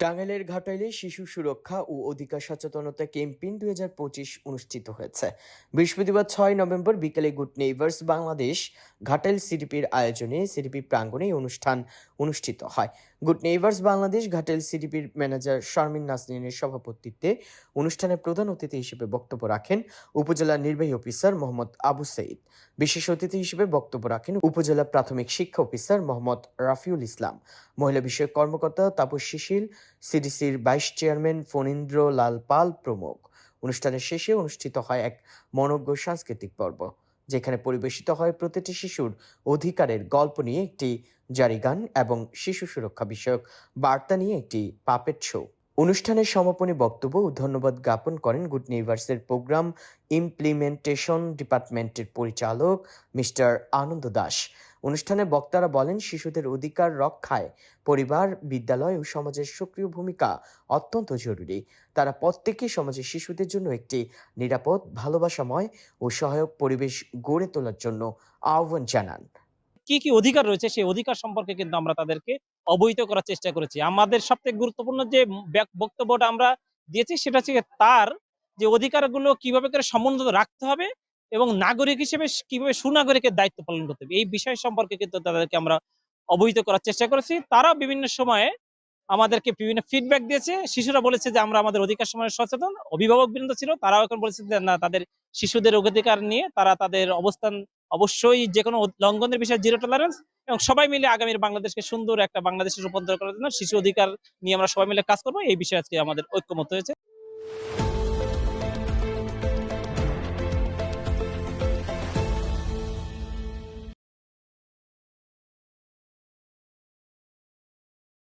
টাঙ্গাইলের ঘাটাইলে শিশু সুরক্ষা ও অধিকার সচেতনতা ক্যাম্পেইন দুই হাজার পঁচিশ অনুষ্ঠিত হয়েছে। বৃহস্পতিবার ছয় নভেম্বর বিকেলে গুড নেইবার্স বাংলাদেশ ঘাটাইল সিডিপির আয়োজনে সিডিপি প্রাঙ্গণে অনুষ্ঠান অনুষ্ঠিত হয়। গুড নেইবার্স বাংলাদেশ ঘাটাইল সিডিপির ম্যানেজার শারমিন নাসরিনের সভাপতিত্বে অনুষ্ঠানে প্রধান অতিথি হিসেবে বক্তব্য রাখেন উপজেলা নির্বাহী অফিসার মোহাম্মদ আবু সঈদ বিশেষ অতিথি হিসেবে বক্তব্য রাখেন উপজেলা প্রাথমিক শিক্ষা অফিসার মোহাম্মদ রাফিউল ইসলাম। মহিলা বিষয়ক কর্মকর্তা তাপসী শীল সিডিসির ভাইস চেয়ারম্যান ফণীন্দ্র লাল পাল প্রমুখ। অনুষ্ঠানের শেষে অনুষ্ঠিত হয় এক মনজ্ঞ সাংস্কৃতিক পর্ব, যেখানে পরিবেশিত হয় প্রতিটি শিশুর অধিকারের গল্প নিয়ে একটি জারি গান এবং শিশু সুরক্ষা বিষয়ক বার্তা নিয়ে একটি পাপেট শো অনুষ্ঠানের সমাপনী বক্তব্য ও ধন্যবাদ জ্ঞাপন করেন গুড নেইভার্সের প্রোগ্রাম ইমপ্লিমেন্টেশন ডিপার্টমেন্টের পরিচালক মিস্টার আনন্দ দাস। অনুষ্ঠানে বক্তারা বলেন, শিশুদের অধিকার রক্ষায় পরিবার, বিদ্যালয় ও সমাজের সক্রিয় ভূমিকা অত্যন্ত জরুরি। তারা প্রত্যেকেই সমাজের শিশুদের জন্য একটি নিরাপদ, ভালোবাসাময় ও সহায়ক পরিবেশ গড়ে তোলার জন্য আহ্বান জানান। কি কি অধিকার রয়েছে, সেই অধিকার সম্পর্কে কিন্তু আমরা তাদেরকে অবহিত করার চেষ্টা করেছি। আমাদের সবথেকে গুরুত্বপূর্ণ যে বক্তব্যটা আমরা দিয়েছি, সেটা হচ্ছে তার যে অধিকারগুলো কীভাবে করে সমুন্নত রাখতে হবে এবং নাগরিক হিসেবে কীভাবে সুনাগরিকের দায়িত্ব পালন করতে হবে, এই বিষয় সম্পর্কে কিন্তু তাদেরকে আমরা অবহিত করার চেষ্টা করেছি। তারা বিভিন্ন সময়ে আমাদেরকে বিভিন্ন ফিডব্যাক দিয়েছে। শিশুরা বলেছে যে, আমরা আমাদের অধিকার সময় সচেতন। অভিভাবক বৃন্দ ছিল, তারাও এখন বলেছে যে, না, তাদের শিশুদের অধিকার নিয়ে তারা তাদের অবস্থান অবশ্যই যে কোনো লঙ্ঘনের বিষয়ে জিরো টলারেন্স এবং সবাই মিলে আগামীর বাংলাদেশকে সুন্দর একটা বাংলাদেশে রূপান্তর করার জন্য শিশু অধিকার নিয়ে আমরা সবাই মিলে কাজ করব। এই বিষয়ে আজকে আমাদের ঐক্যমত হয়েছে।